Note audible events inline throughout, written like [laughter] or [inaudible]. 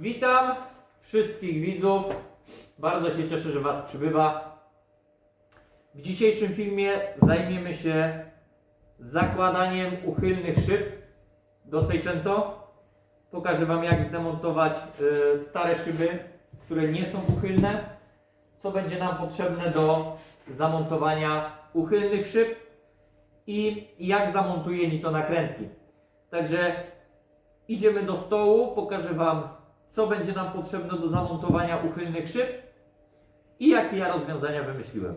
Witam wszystkich widzów. Bardzo się cieszę, że Was przybywa. W dzisiejszym filmie zajmiemy się zakładaniem uchylnych szyb do Seicento. Pokażę Wam jak zdemontować y, stare szyby, które nie są uchylne. Co będzie nam potrzebne do zamontowania uchylnych szyb i jak zamontuję to nakrętki. Także idziemy do stołu, pokażę Wam co będzie nam potrzebne do zamontowania uchylnych szyb i jakie ja rozwiązania wymyśliłem.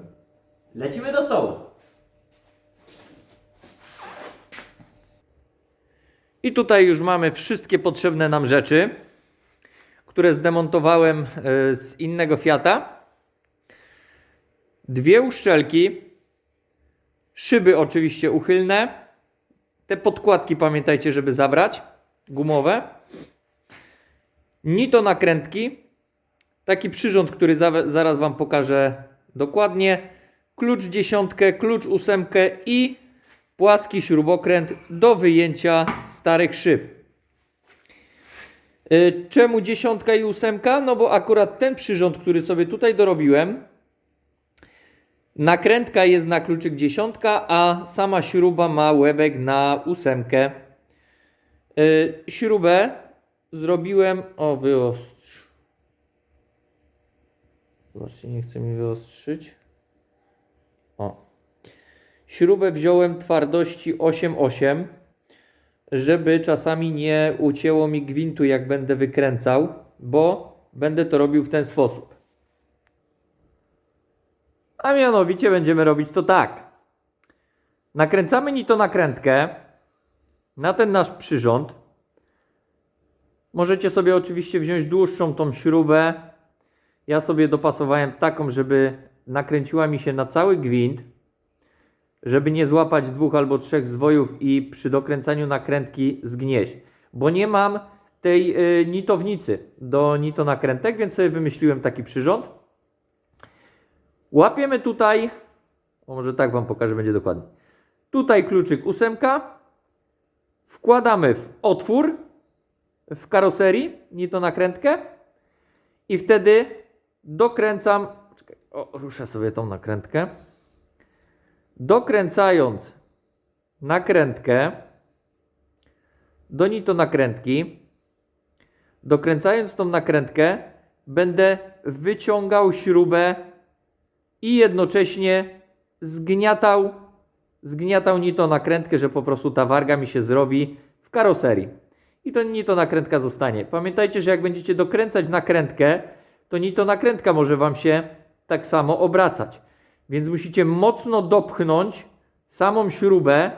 Lecimy do stołu. I tutaj już mamy wszystkie potrzebne nam rzeczy, które zdemontowałem e, z innego Fiata. Dwie uszczelki, szyby oczywiście uchylne. Te podkładki pamiętajcie, żeby zabrać, gumowe. Nito nakrętki, taki przyrząd, który za, zaraz Wam pokażę dokładnie. Klucz dziesiątkę, klucz ósemkę i płaski śrubokręt do wyjęcia starych szyb. Y, Czemu dziesiątka i ósemka? No bo akurat ten przyrząd, który sobie tutaj dorobiłem, nakrętka jest na kluczyk dziesiątka, a sama śruba ma łebek na ósemkę. Y, Śrubę zrobiłem. O, wyostrz. Zobaczcie, nie chce mi wyostrzyć. O. Śrubę wziąłem twardości 8,8, żeby czasami nie ucięło mi gwintu, jak będę wykręcał, bo będę to robił w ten sposób. A mianowicie będziemy robić to tak. Nakręcamy ni to nakrętkę na ten nasz przyrząd. Możecie sobie oczywiście wziąć dłuższą tą śrubę. Ja sobie dopasowałem taką, żeby nakręciła mi się na cały gwint, żeby nie złapać dwóch albo trzech zwojów i przy dokręcaniu nakrętki zgnieść. Bo nie mam tej y, nitownicy do nito nakrętek, więc sobie wymyśliłem taki przyrząd. Łapiemy tutaj, o może tak Wam pokażę, będzie dokładnie. Tutaj kluczyk ósemka, wkładamy w otwór w karoserii, nie to nakrętkę i wtedy dokręcam, czekaj, o, ruszę sobie tą nakrętkę, dokręcając nakrętkę do nito nakrętki, dokręcając tą nakrętkę, będę wyciągał śrubę i jednocześnie zgniatał, zgniatał nito nakrętkę, że po prostu ta warga mi się zrobi w karoserii i to nie to nakrętka zostanie. Pamiętajcie, że jak będziecie dokręcać nakrętkę, to nie to nakrętka może Wam się tak samo obracać. Więc musicie mocno dopchnąć samą śrubę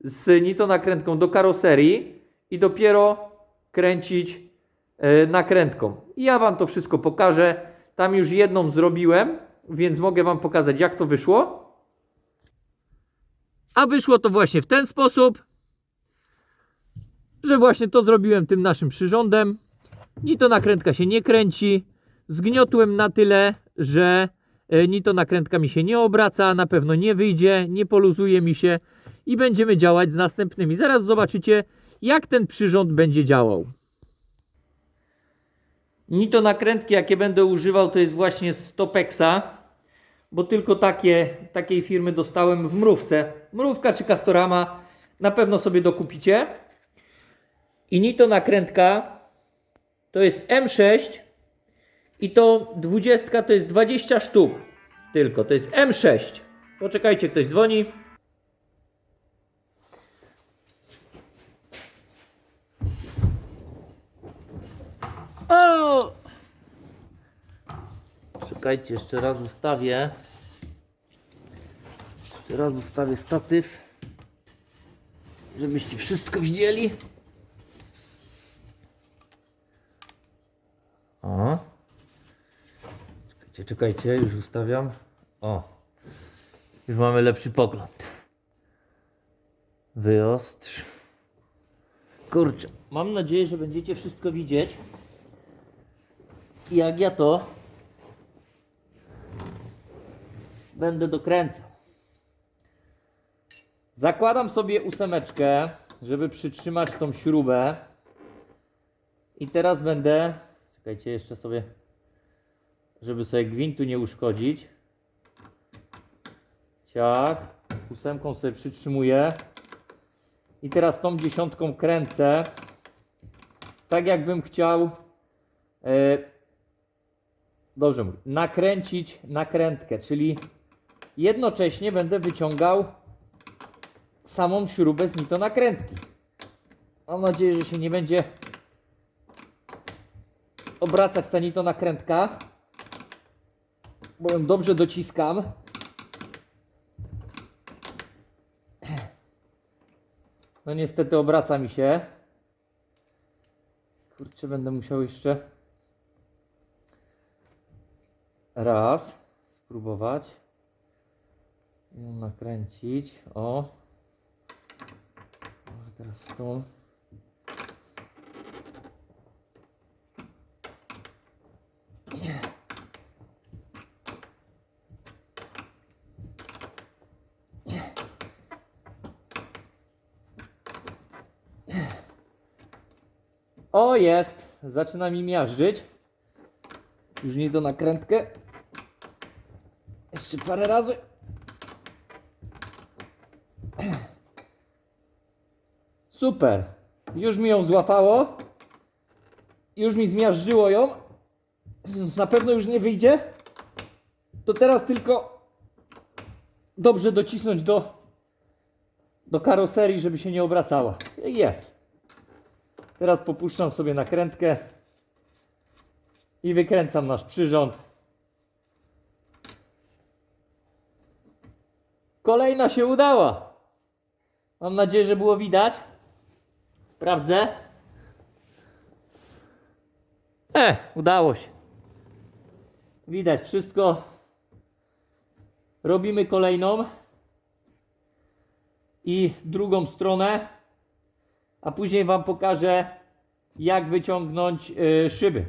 z nito nakrętką do karoserii i dopiero kręcić e, nakrętką. Ja Wam to wszystko pokażę. Tam już jedną zrobiłem, więc mogę Wam pokazać jak to wyszło. A wyszło to właśnie w ten sposób że właśnie to zrobiłem tym naszym przyrządem. Ni to nakrętka się nie kręci. Zgniotłem na tyle, że e, ni to nakrętka mi się nie obraca, na pewno nie wyjdzie, nie poluzuje mi się i będziemy działać z następnymi. Zaraz zobaczycie, jak ten przyrząd będzie działał. Ni to nakrętki, jakie będę używał, to jest właśnie z Topexa, bo tylko takie, takiej firmy dostałem w mrówce. Mrówka czy Castorama na pewno sobie dokupicie. I nito nakrętka to jest M6 i to 20 to jest 20 sztuk tylko, to jest M6. Poczekajcie, ktoś dzwoni. O! Czekajcie, jeszcze raz ustawię. Jeszcze raz ustawię statyw, żebyście wszystko widzieli. O. Czekajcie, czekajcie, już ustawiam. O. Już mamy lepszy pogląd. Wyostrz. Kurczę, mam nadzieję, że będziecie wszystko widzieć. Jak ja to będę dokręcał. Zakładam sobie ósemeczkę, żeby przytrzymać tą śrubę. I teraz będę, czekajcie jeszcze sobie, żeby sobie gwintu nie uszkodzić. Ciach, ósemką sobie przytrzymuję. I teraz tą dziesiątką kręcę. Tak jakbym chciał, e, dobrze mówię, nakręcić nakrętkę, czyli jednocześnie będę wyciągał samą śrubę z nito nakrętki. Mam nadzieję, że się nie będzie obracać ta nito nakrętka, bo ją dobrze dociskam. No niestety obraca mi się. Kurczę, będę musiał jeszcze raz spróbować ją nakręcić. O. Może teraz w tą. O, jest. Zaczyna mi miażdżyć. Już nie do nakrętkę. Jeszcze parę razy. Super. Już mi ją złapało. Już mi zmiażdżyło ją. Na pewno już nie wyjdzie. To teraz tylko dobrze docisnąć do, do karoserii, żeby się nie obracała. Jest. Teraz popuszczam sobie nakrętkę i wykręcam nasz przyrząd. Kolejna się udała. Mam nadzieję, że było widać. Sprawdzę. E, udało się. Widać wszystko. Robimy kolejną i drugą stronę, a później Wam pokażę, jak wyciągnąć y, szyby.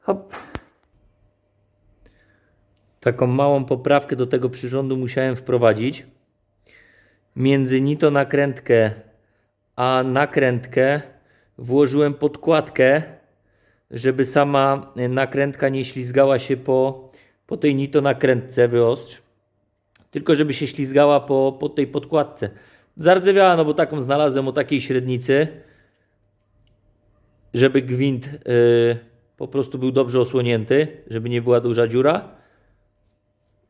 Hop. Taką małą poprawkę do tego przyrządu musiałem wprowadzić. Między nito nakrętkę a nakrętkę włożyłem podkładkę, żeby sama nakrętka nie ślizgała się po, po tej nito nakrętce wyostrz, tylko żeby się ślizgała po, po tej podkładce. Zardzewiała, no bo taką znalazłem o takiej średnicy, żeby gwint y, po prostu był dobrze osłonięty, żeby nie była duża dziura.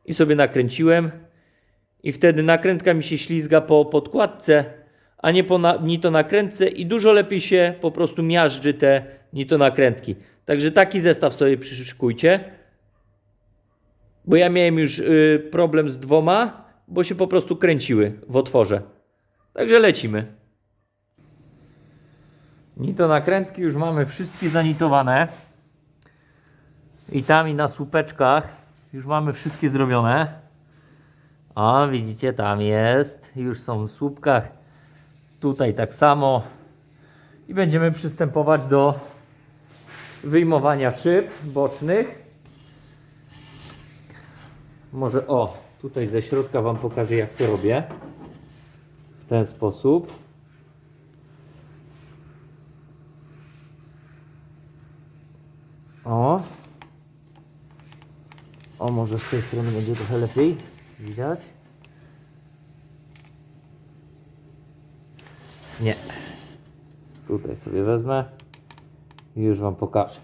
I sobie nakręciłem. I wtedy nakrętka mi się ślizga po podkładce, a nie po na, nito nakrętce i dużo lepiej się po prostu miażdży te nito nakrętki. Także taki zestaw sobie przyszykujcie. Bo ja miałem już y, problem z dwoma, bo się po prostu kręciły w otworze. Także lecimy. Nito nakrętki już mamy wszystkie zanitowane. I tam i na słupeczkach już mamy wszystkie zrobione. O, widzicie, tam jest. Już są w słupkach. Tutaj tak samo. I będziemy przystępować do wyjmowania szyb bocznych. Może o, tutaj ze środka Wam pokażę jak to robię. W ten sposób. O. O, może z tej strony będzie trochę lepiej. Widać? Nie. Tutaj sobie wezmę i już Wam pokażę.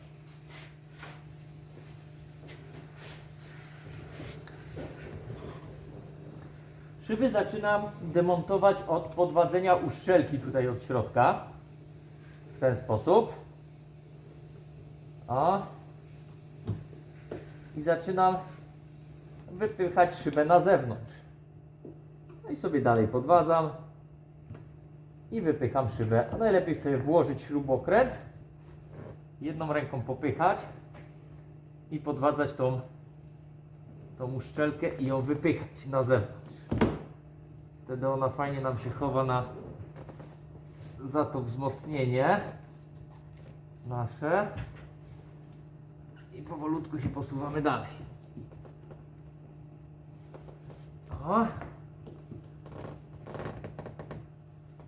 Szyby zaczynam demontować od podwadzenia uszczelki tutaj od środka. W ten sposób. O. I zaczynam wypychać szybę na zewnątrz. No i sobie dalej podwadzam i wypycham szybę. A najlepiej sobie włożyć śrubokręt, jedną ręką popychać i podwadzać tą, tą uszczelkę i ją wypychać na zewnątrz. Wtedy ona fajnie nam się chowa na za to wzmocnienie nasze i powolutku się posuwamy dalej.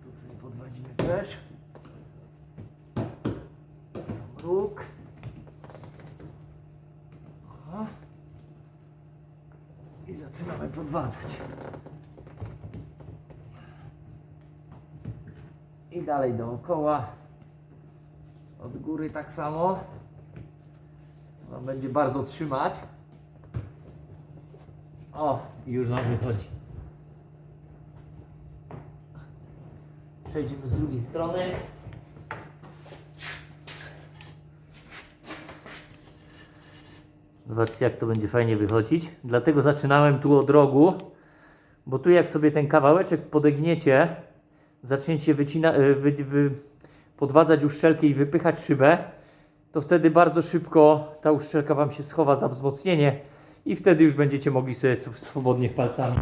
Tu sobie podwadzimy też. O. I zaczynamy podwadzać. I dalej dookoła. Od góry tak samo. On będzie bardzo trzymać. O, już nam wychodzi. Przejdziemy z drugiej strony. Zobaczcie jak to będzie fajnie wychodzić. Dlatego zaczynałem tu od rogu, bo tu jak sobie ten kawałeczek podegniecie, zaczniecie wycina, y, wy, wy, podwadzać uszczelkę i wypychać szybę, to wtedy bardzo szybko ta uszczelka Wam się schowa za wzmocnienie i wtedy już będziecie mogli sobie swobodnie palcami.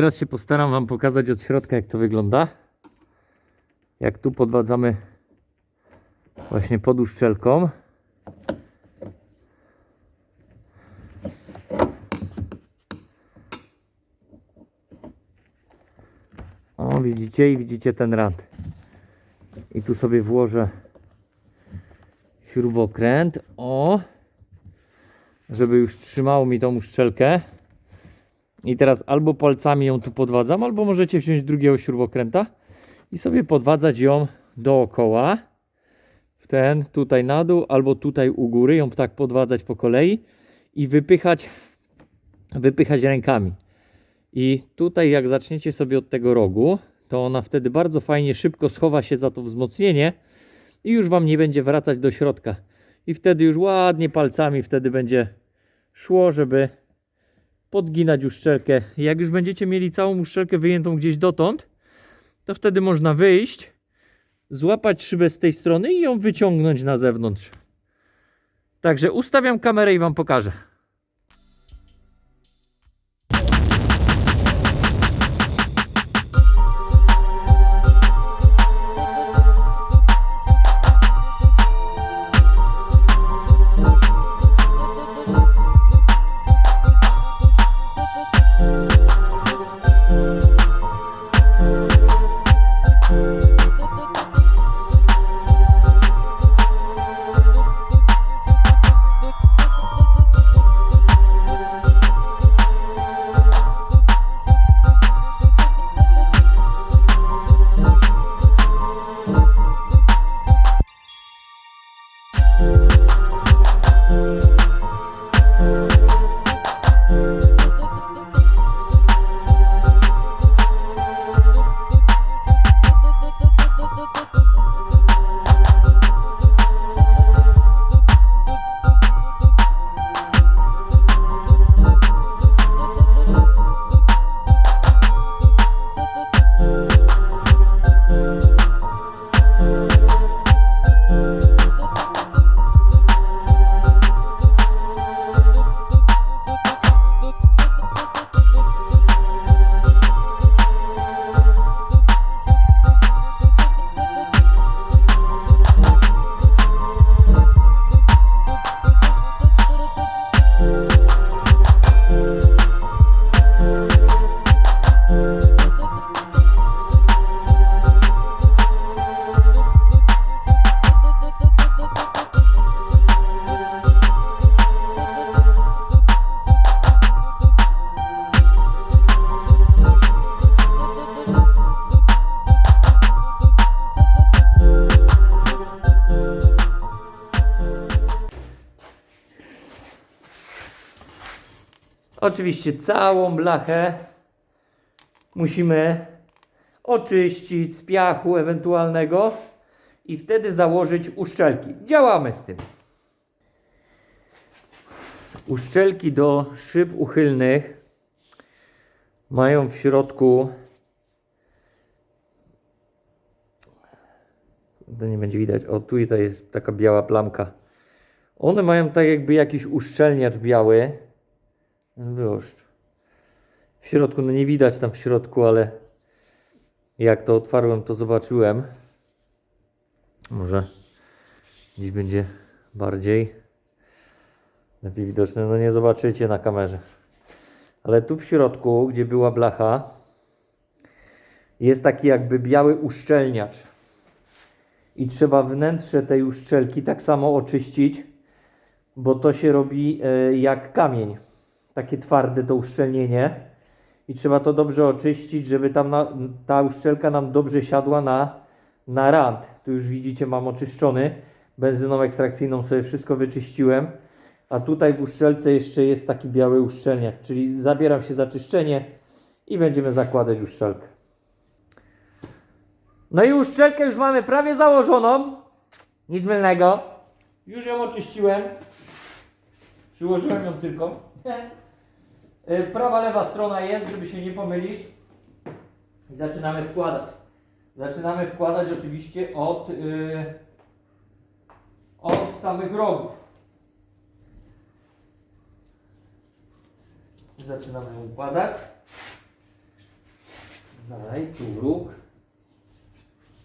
Teraz się postaram Wam pokazać od środka, jak to wygląda. Jak tu podwadzamy właśnie pod uszczelką. O, widzicie i widzicie ten rand. I tu sobie włożę śrubokręt. O, żeby już trzymało mi tą uszczelkę. I teraz albo palcami ją tu podwadzam, albo możecie wziąć drugiego śrubokręta i sobie podwadzać ją dookoła. W ten, tutaj na dół, albo tutaj u góry, ją tak podwadzać po kolei i wypychać, wypychać rękami. I tutaj jak zaczniecie sobie od tego rogu, to ona wtedy bardzo fajnie, szybko schowa się za to wzmocnienie i już Wam nie będzie wracać do środka. I wtedy już ładnie palcami wtedy będzie szło, żeby podginać uszczelkę. Jak już będziecie mieli całą uszczelkę wyjętą gdzieś dotąd, to wtedy można wyjść, złapać szybę z tej strony i ją wyciągnąć na zewnątrz. Także ustawiam kamerę i Wam pokażę. Oczywiście całą blachę musimy oczyścić z piachu ewentualnego i wtedy założyć uszczelki. Działamy z tym. Uszczelki do szyb uchylnych mają w środku to nie będzie widać. O, tu to jest taka biała plamka. One mają tak jakby jakiś uszczelniacz biały. Wyłożcz. W środku, no nie widać tam w środku, ale jak to otwarłem, to zobaczyłem. Może gdzieś będzie bardziej lepiej widoczne. No nie zobaczycie na kamerze. Ale tu w środku, gdzie była blacha, jest taki jakby biały uszczelniacz. I trzeba wnętrze tej uszczelki tak samo oczyścić, bo to się robi e, jak kamień. Takie twarde to uszczelnienie. I trzeba to dobrze oczyścić, żeby tam na, ta uszczelka nam dobrze siadła na, na rand. Tu już widzicie, mam oczyszczony. Benzyną ekstrakcyjną sobie wszystko wyczyściłem. A tutaj w uszczelce jeszcze jest taki biały uszczelniacz, czyli zabieram się za czyszczenie i będziemy zakładać uszczelkę. No i uszczelkę już mamy prawie założoną. Nic mylnego. Już ją oczyściłem. Przyłożyłem ją tylko. [laughs] Y, Prawa, lewa strona jest, żeby się nie pomylić. I zaczynamy wkładać. Zaczynamy wkładać oczywiście od, yy, od samych rogów. Zaczynamy układać. Dalej, tu róg.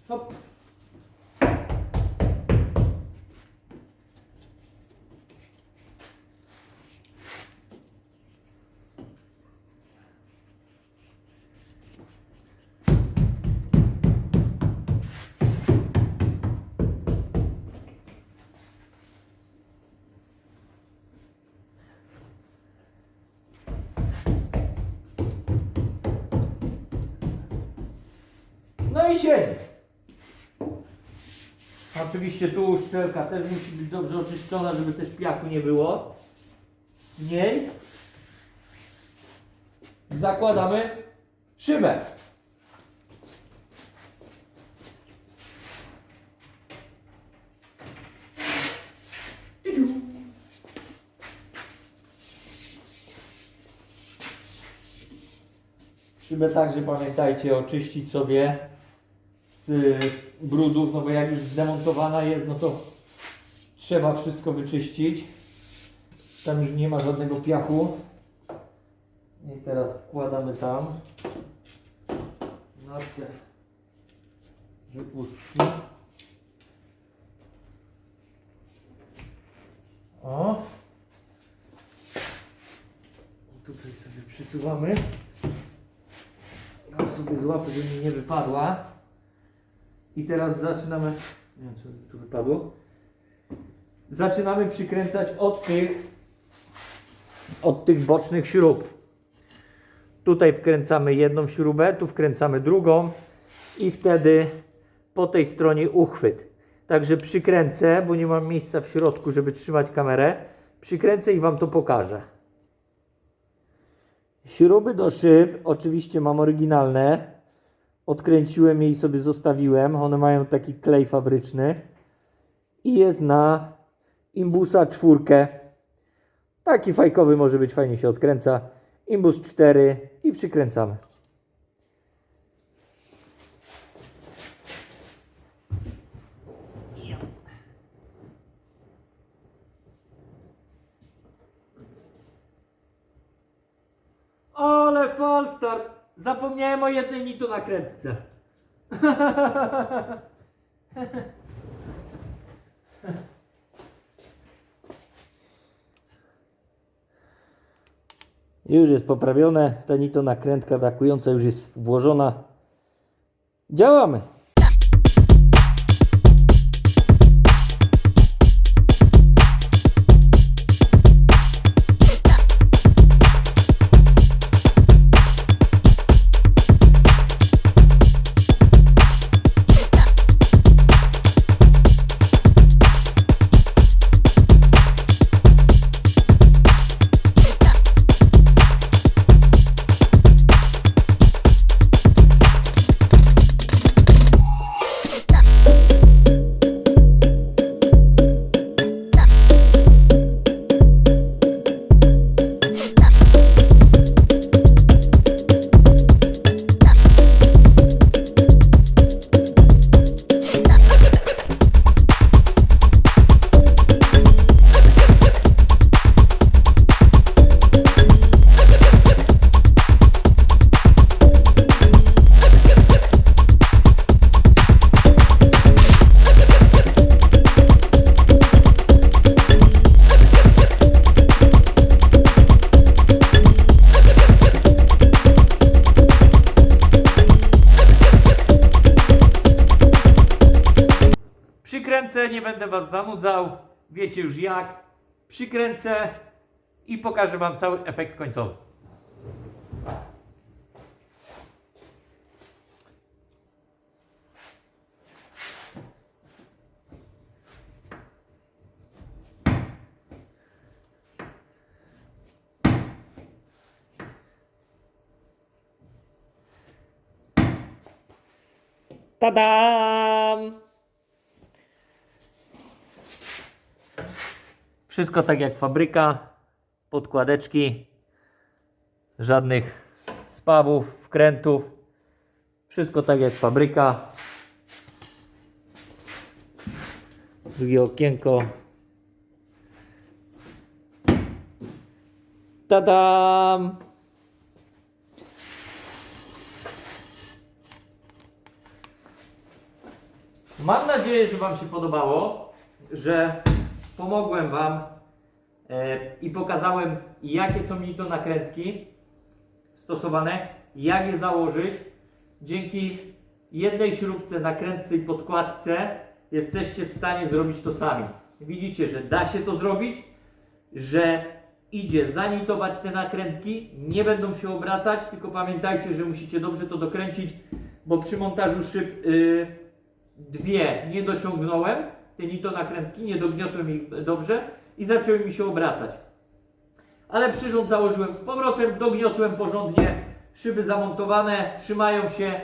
Hop. I siedzi. Oczywiście tu uszczelka też musi być dobrze oczyszczona, żeby też piachu nie było. W niej zakładamy szybę. Szybę także pamiętajcie oczyścić sobie z brudów, no bo jak już zdemontowana jest, no to trzeba wszystko wyczyścić. Tam już nie ma żadnego piachu. I teraz wkładamy tam na te wypustki. O! Tutaj sobie przysuwamy. Dam sobie złapę, żeby mi nie wypadła. I teraz zaczynamy. Nie wiem, co tu wypadło. Zaczynamy przykręcać od tych od tych bocznych śrub. Tutaj wkręcamy jedną śrubę, tu wkręcamy drugą i wtedy po tej stronie uchwyt. Także przykręcę, bo nie mam miejsca w środku, żeby trzymać kamerę. Przykręcę i Wam to pokażę. Śruby do szyb oczywiście mam oryginalne. Odkręciłem je i sobie zostawiłem. One mają taki klej fabryczny. I jest na imbusa czwórkę. Taki fajkowy może być, fajnie się odkręca. Imbus 4 i przykręcamy. Ale falstart! Zapomniałem o jednej nitu nakrętce. Już jest poprawione, ta nito nakrętka brakująca już jest włożona. Działamy! Zanudzał. Wiecie już jak. Przykręcę i pokażę Wam cały efekt końcowy. Tadam! Wszystko tak jak fabryka, podkładeczki, żadnych spawów, wkrętów. Wszystko tak jak fabryka. Drugie okienko. Tadam! Mam nadzieję, że Wam się podobało, że pomogłem Wam e, i pokazałem, jakie są nito nakrętki stosowane, jak je założyć. Dzięki jednej śrubce, nakrętce i podkładce jesteście w stanie zrobić to sami. Widzicie, że da się to zrobić, że idzie zanitować te nakrętki, nie będą się obracać, tylko pamiętajcie, że musicie dobrze to dokręcić, bo przy montażu szyb y, dwie nie dociągnąłem, te nito nakrętki, nie dogniotłem ich dobrze i zaczęły mi się obracać. Ale przyrząd założyłem z powrotem, dogniotłem porządnie, szyby zamontowane, trzymają się,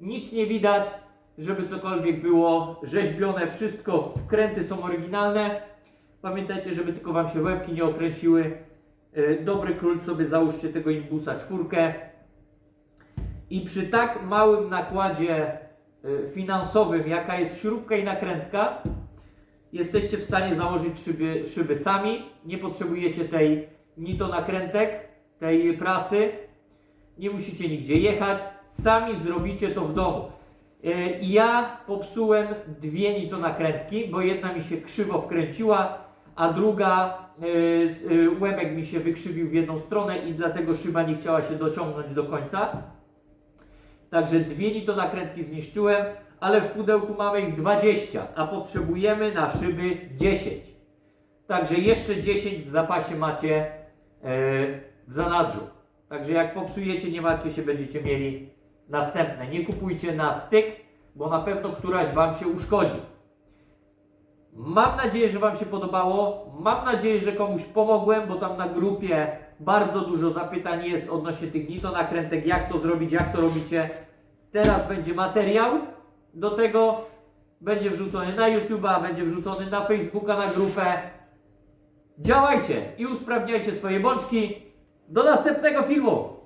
nic nie widać, żeby cokolwiek było rzeźbione, wszystko, wkręty są oryginalne. Pamiętajcie, żeby tylko Wam się łebki nie okręciły. Yy, Dobry król sobie załóżcie tego imbusa czwórkę. I przy tak małym nakładzie y, finansowym, jaka jest śrubka i nakrętka, jesteście w stanie założyć szyby, szyby sami. Nie potrzebujecie tej nito nakrętek, tej prasy. Nie musicie nigdzie jechać. Sami zrobicie to w domu. Y, Ja popsułem dwie nito nakrętki, bo jedna mi się krzywo wkręciła, a druga z- y, łebek mi się wykrzywił w jedną stronę i dlatego szyba nie chciała się dociągnąć do końca. Także dwie nito nakrętki zniszczyłem, ale w pudełku mamy ich 20, a potrzebujemy na szyby 10. Także jeszcze 10 w zapasie macie e, w zanadrzu. Także jak popsujecie, nie martwcie się, będziecie mieli następne. Nie kupujcie na styk, bo na pewno któraś Wam się uszkodzi. Mam nadzieję, że Wam się podobało. Mam nadzieję, że komuś pomogłem, bo tam na grupie bardzo dużo zapytań jest odnośnie tych nito nakrętek, jak to zrobić, jak to robicie. Teraz będzie materiał do tego. Będzie wrzucony na YouTube'a, będzie wrzucony na Facebooka, na grupę. Działajcie i usprawniajcie swoje bączki. Do następnego filmu!